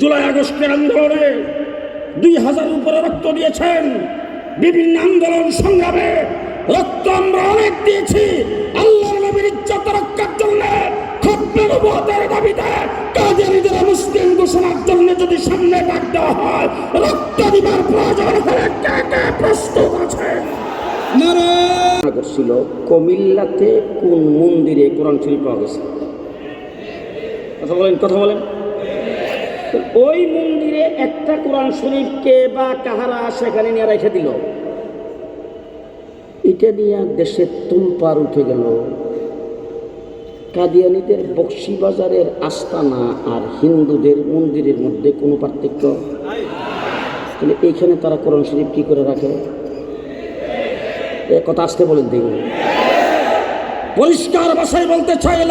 জুলাই আগস্টের আন্দোলনে দুই হাজার উপরে রক্ত দিয়েছেন। বিভিন্ন আন্দোলন সংগ্রামে রক্ত আমরা অনেক দিয়েছি। আল্লাহ রক্ষার জন্য যদি সামনে হয়, রক্ত দিবার কোন মন্দিরে কোরআন কথা বলেন কথা বলেন। ওই মন্দিরে একটা কোরআন শরীফকে বা কাহারা সেখানে নিয়ে রেখে দিল। এটা নিয়ে দেশে তুলপার উঠে গেল। কাদিয়ানিদের বক্সিবাজারের আস্তানা আর হিন্দুদের মন্দিরের মধ্যে কোনো পার্থক্য? তাহলে এইখানে তারা কোরআন শরীফ কি করে রাখে? কথা আসতে বলেন দেখুন। পরিষ্কার ভাষায় বলতে চাই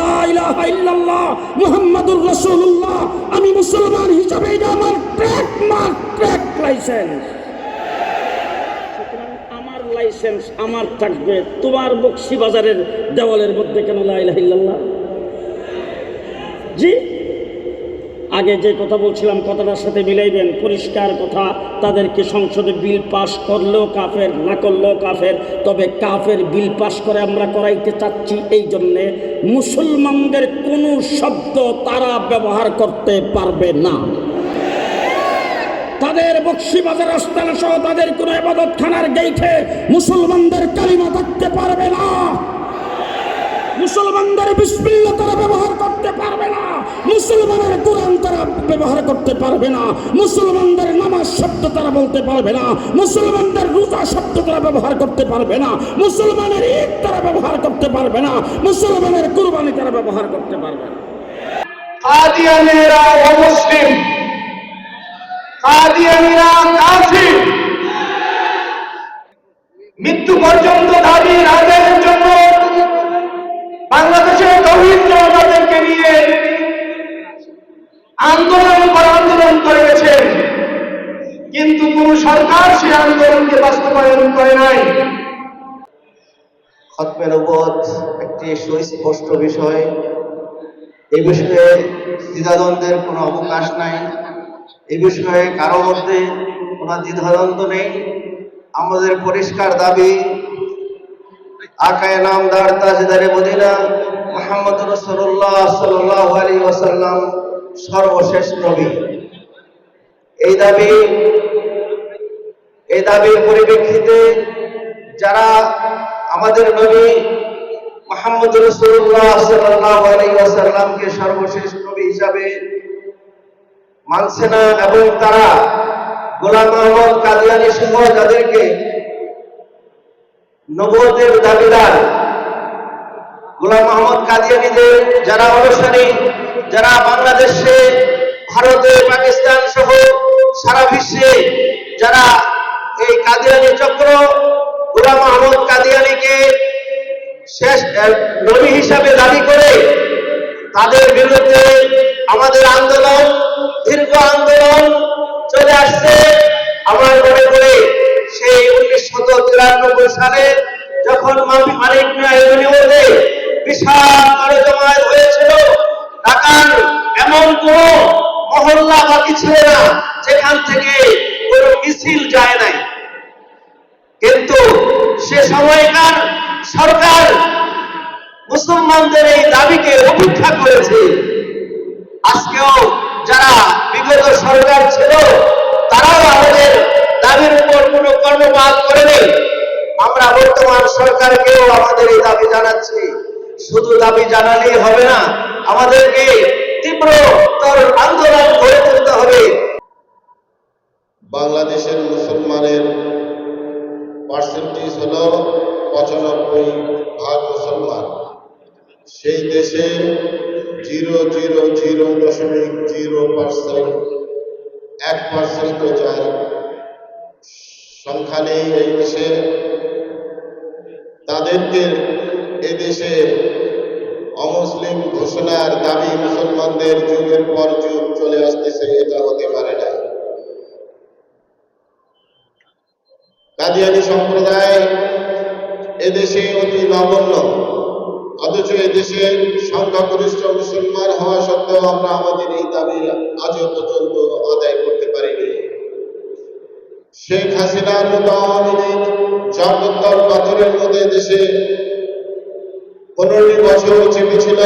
মুহাম্মাদুর রাসূলুল্লাহ। আমি মুসলমান হিসাবে আমার লাইসেন্স আমার লাইসেন্স আমার থাকবে তোমার বক্সি বাজারের দেওয়ালের মধ্যে কেন লা ইলাহা জি? আগে যে কথা বলছিলাম, কথাটার সাথে মিলাইবেন। পরিষ্কার কথা, তাদেরকে সংসদে বিল পাস করলেও কাফের, না করলেও কাফের। তবে কাফের বিল পাস করে আমরা করাইতে চাচ্ছি এই জন্যে, মুসলমানদের কোনো শব্দ তারা ব্যবহার করতে পারবে না। তাদের বক্সিবাজার আস্তানা সহ তাদের কোনো এবাদতখানার গেইটে মুসলমানদের কালিমা থাকতে পারবে না। মুসলমানদের বিসমিল্লা তারা ব্যবহার করতে পারবে না। মুসলমানের কোরআন তারা ব্যবহার করতে পারবে না। মুসলমানদের নামাজ শব্দ তারা বলতে পারবে না। মুসলমানদের রোজা শব্দ তারা ব্যবহার করতে পারবে না। মুসলমানের ঈদ তারা ব্যবহার করতে পারবে না। মুসলমানের কুরবানি তারা ব্যবহার করতে পারবে না। কাদিয়ানিরা মৃত্যু পর্যন্ত দাবি আদায়ের জন্য তহিদ নিয়ে আন্দোলন আন্দোলন করে কিন্তু কোন সরকার সেই আন্দোলনকে বাস্তবায়ন করে নাই। খতমের ওপর একটি সুস্পষ্ট বিষয় এই বিষয়ে দ্বিধাদ্বন্দ্বের কোনো অবকাশ নাই। এই বিষয়ে কারও মধ্যে কোনো দ্বিধাদ্বন্দ্ব নেই। আমাদের পরিষ্কার দাবি, আকায় নামদার তাজদারে মদিনা মোহাম্মদ রসুল্লাহ সাল্লাহ আলী ওসাল্লাম সর্বশেষ নবী। এই দাবি, এই দাবির পরিপ্রেক্ষিতে যারা আমাদের নবী মোহাম্মদ রসুল্লাহ সাল্লাহ আলী ওসাল্লামকে সর্বশেষ নবী হিসাবে মানছে না এবং তারা গোলাম মোহাম্মদ কাদিয়ানি সহ যাদেরকে নবতের দাবিদার গোলাম মোহাম্মদ কাদিয়ানিদের যারা অনুসারী, যারা বাংলাদেশে, ভারতে, পাকিস্তান সহ সারা বিশ্বে, যারা এই কাদিয়ানি চক্র গোলাম মোহাম্মদ কাদিয়ানিকে শেষ নবী হিসাবে দাবি করে তাদের বিরুদ্ধে আমাদের আন্দোলন, দীর্ঘ আন্দোলন চলে আসছে। আমার মনে করে সেই উনিশশো তিরানব্বই সালে যখন মানিক মিয়া এভিনিউতে মুসলমানদের এই দাবিকে উপেক্ষা করেছে। আজকেও যারা বিগত সরকার ছিল, তারাও আমাদের দাবির উপর কোনো কর্ণপাত করেনি। আমরা বর্তমান সরকারকেও আমাদের এই দাবি জানাচ্ছি। শুধু দাবি জানালেই হবে না, আমাদেরকে তীব্র তর আন্দোলন গড়ে তুলতে হবে। বাংলাদেশের মুসলমানের পার্সেন্টেজ হল পঁচানব্বই ভাগ মুসলমান। সেই দেশে জিরো জিরো জিরো দশমিক জিরো পার্সেন্ট, এক পার্সেন্টও যায় সংখ্যা নেই এই দেশে। তাদেরকে এদেশে অমুসলিম ঘোষণার দাবি মুসলমানদের যুগের পর যুগ চলে আসতেছে, এটা হতে পারে না। কাদিয়ানি সম্প্রদায় এদেশে অতি নগণ্য। অথচ এদেশে সংখ্যাগরিষ্ঠ মুসলমান হওয়া সত্ত্বেও আমরা আমাদের এই দাবি আজও পর্যন্ত আদায় করতে পারিনি। শেখ হাসিনার মতো আওয়ামী লীগ জগদ্দল পাথরের মধ্যে দেশে পনেরোটি বছর চেপেছিল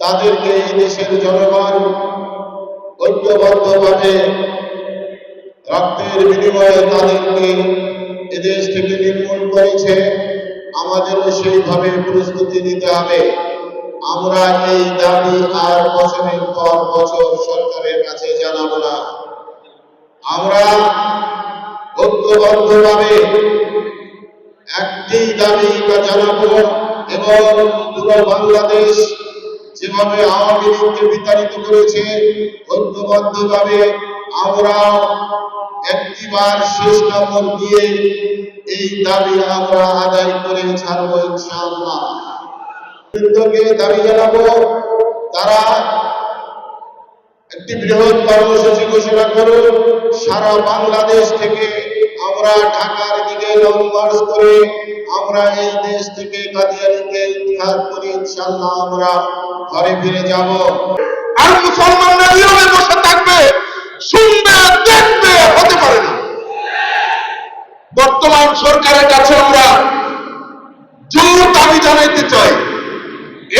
তাদেরকে এই দেশের জনগণ ঐক্যবদ্ধভাবে রক্তের বিনিময়ে তাদেরকে এদেশ থেকে নির্মূল করেছে। আমাদেরও সেইভাবে প্রস্তুতি নিতে হবে। আমরা এই দাবি আর বছরের পর বছর সরকারের কাছে জানাব না। আমরা ঐক্যবদ্ধভাবে একটি দাবি জানাব এবং পুরো বাংলাদেশ যেভাবে আওয়ামী লীগকে বিতাড়িত করেছে আমরা একটিবার শেষ নম্বর দিয়ে এই দাবি আমরা আদায় করে ছাড়বো দাবি জানাব, তারা একটি বৃহৎ কর্মসূচি ঘোষণা করুন, সারা বাংলাদেশ থেকে আমরা ঢাকার দিকে লং করে আমরা এই দেশ থেকে কাদিয়ানিকে উদ্ধার করে ইনশাল্লাহ আমরা ঘরে ফিরে যাব। আর মুসলমানরা নীরবে বসে থাকবে, শুনবে দেখবে, হতে পারে না। বর্তমান সরকারের কাছে আমরা জোর দাবি জানাইতে চাই,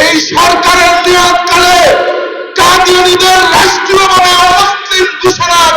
এই সরকারের মেয়াদকালে কাদিয়ানিদের রাষ্ট্রীয়ভাবে অমুসলিম ঘোষণার